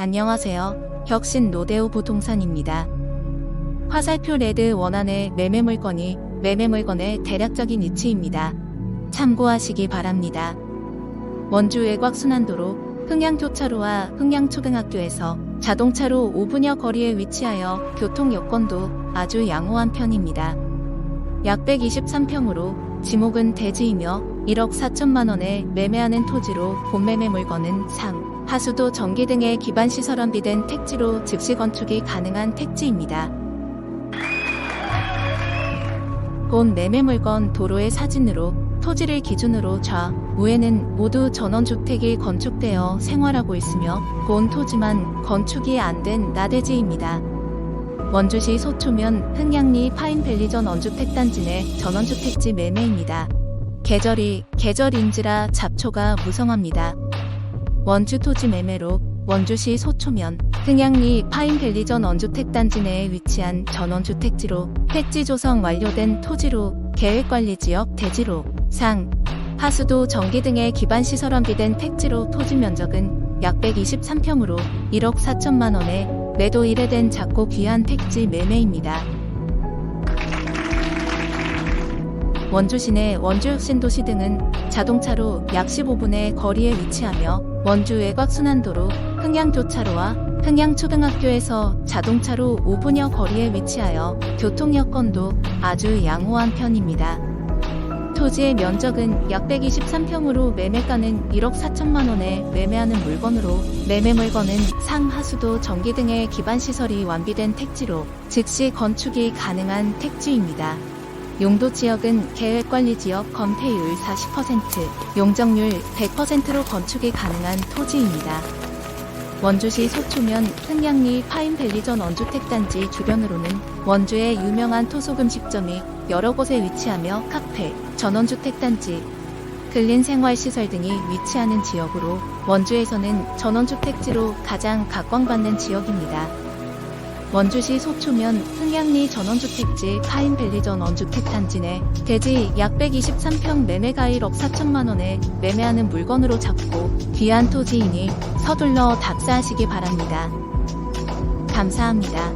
안녕하세요. 혁신 노데오 부동산입니다. 화살표 레드 원안의 매매 물건이 매매 물건의 대략적인 위치입니다. 참고하시기 바랍니다. 원주 외곽순환도로 흥양교차로와 흥양초등학교에서 자동차로 5분여 거리에 위치하여 교통 여건도 아주 양호한 편입니다. 약 123평으로 지목은 대지이며 1억 4천만 원에 매매하는 토지로 본매매 물건은 상, 하수도 전기 등의 기반 시설 완비된 택지로 즉시 건축이 가능한 택지입니다. 본 매매 물건 도로의 사진으로 토지를 기준으로 좌, 우에는 모두 전원주택이 건축되어 생활하고 있으며 본 토지만 건축이 안 된 나대지입니다. 원주시 소초면 흥양리 파인밸리전 원주택단지 내 전원주택지 매매입니다. 계절이 계절인지라 잡초가 무성합니다. 원주 토지 매매로 원주시 소초면 흥양리 파인밸리전 원주택 단지 내에 위치한 전원주택지로 택지 조성 완료된 토지로 계획관리지역 대지로 상 하수도 전기 등의 기반 시설 완비된 택지로 토지 면적은 약 123평으로 1억 4천만 원에 매도 1회된 작고 귀한 택지 매매입니다. 원주 시내 원주혁신도시 등은 자동차로 약 15분의 거리에 위치하며 원주 외곽순환도로 흥양교차로와 흥양초등학교에서 자동차로 5분여 거리에 위치하여 교통 여건도 아주 양호한 편입니다. 토지의 면적은 약 123평으로 매매가는 1억 4천만 원에 매매하는 물건으로 매매 물건은 상하수도 전기 등의 기반 시설이 완비된 택지로 즉시 건축이 가능한 택지입니다. 용도 지역은 계획관리지역 건폐율 40%, 용적률 100%로 건축이 가능한 토지입니다. 원주시 소초면 흥양리 파인밸리전 원주택단지 주변으로는 원주의 유명한 토속음식점이 여러 곳에 위치하며 카페, 전원주택단지, 근린생활시설 등이 위치하는 지역으로 원주에서는 전원주택지로 가장 각광받는 지역입니다. 원주시 소초면 흥양리 전원주택지 파인밸리 전 원주택 단지 내 대지 약 123평 매매가 1억 4천만 원에 매매하는 물건으로 잡고 귀한 토지이니 서둘러 답사하시기 바랍니다. 감사합니다.